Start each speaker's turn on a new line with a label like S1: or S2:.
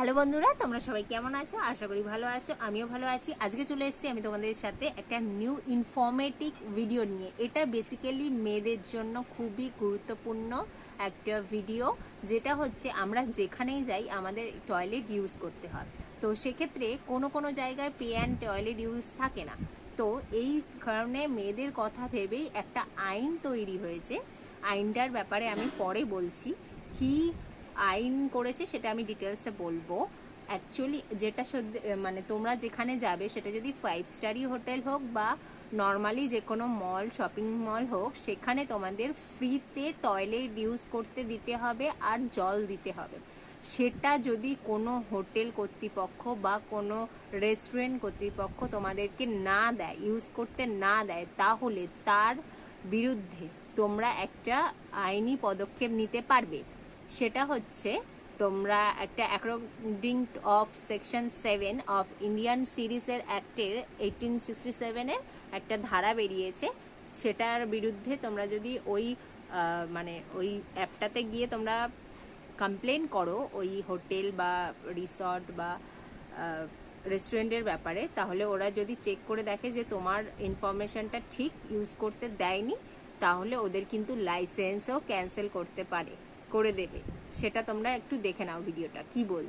S1: Hello বন্ধুরা, তোমরা সবাই কেমন আছো? আশা করি ভালো আছো, আমিও ভালো আছি। আজকে চলে এসেছি আমি তোমাদের সাথে একটা নিউ ইনফরমেটিভ ভিডিও নিয়ে। এটা বেসিক্যালি মেয়েদের জন্য খুবই গুরুত্বপূর্ণ একটা ভিডিও যেটা হচ্ছে আমরা যেখানেই যাই, আমাদের টয়লেট ইউজ করতে হয়। তো সেক্ষেত্রে কোনো কোনো জায়গায় পে অ্যান্ড টয়লেট ইউজ থাকে না। তো এই কারণে মেয়েদের কথা ভেবেই একটা আইন তৈরি হয়েছে। আইনটার ব্যাপারে আমি পরে বলছি। কি আইন করেছে, সেটা আমি ডিটেলসে বলব। অ্যাকচুয়ালি যেটা মানে তোমরা যেখানে যাবে, সেটা যদি ফাইভ স্টারই হোটেল হোক বা নর্মালি যে কোনো মল শপিং মল হোক, সেখানে তোমাদের ফ্রিতে টয়লেট ইউজ করতে দিতে হবে আর জল দিতে হবে। সেটা যদি কোনো হোটেল কর্তৃপক্ষ বা কোনো রেস্টুরেন্ট কর্তৃপক্ষ তোমাদেরকে না দেয় ইউজ করতে না দেয়, তাহলে তার বিরুদ্ধে তোমরা একটা আইনি পদক্ষেপ নিতে পারবে। সেটা হচ্ছে তোমরা একটা according of section seven of Indian সিরিজের অ্যাক্টের এইটিন সিক্সটি সেভেনের একটা ধারা বেরিয়েছে। সেটার বিরুদ্ধে তোমরা যদি ওই মানে ওই অ্যাপটাতে গিয়ে তোমরা কমপ্লেন করো ওই হোটেল বা রিসর্ট বা রেস্টুরেন্টের ব্যাপারে, তাহলে ওরা যদি চেক করে দেখে যে তোমার ইনফরমেশনটা ঠিক ইউজ করতে দেয়নি, তাহলে ওদের কিন্তু লাইসেন্সও ক্যান্সেল করতে পারে। করে দেবে সেটা তোমরা একটু দেখে নাও ভিডিওটা কি বলছে।